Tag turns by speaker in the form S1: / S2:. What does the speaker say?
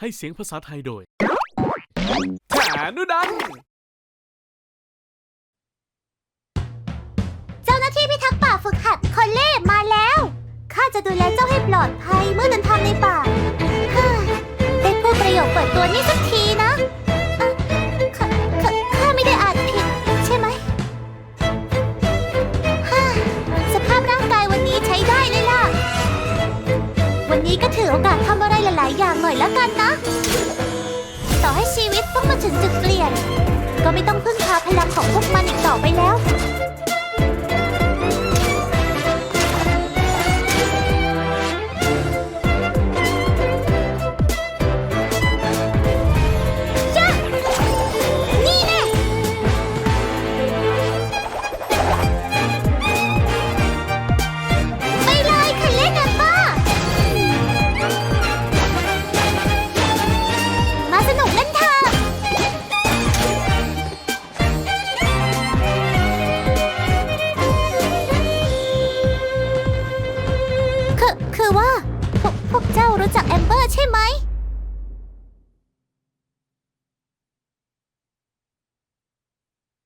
S1: ให้เสียงภาษาไทยโดยแขนุดัน
S2: เจ้าหน้าที่พิทักษ์ป่าฝึกหัดคอลเล่มาแล้ว ข้าจะดูแลเจ้าให้ปลอดภัยเมื่อเดินทางในป่าเฮ้ยได้พูดประโยคเปิดตัวนี้สักทีนะ ก็ถือโอกาสทำอะไรหลายๆ อย่างหน่อยแล้วกันนะ ต่อให้ชีวิตต้องมาถึงจุดเปลี่ยน ก็ไม่ต้องพึ่งพาพลังของพวกมันอีกต่อไปแล้ว คือคือว่าพวกพวกเจ้ารู้จักแอมเบอร์ใช่ไหม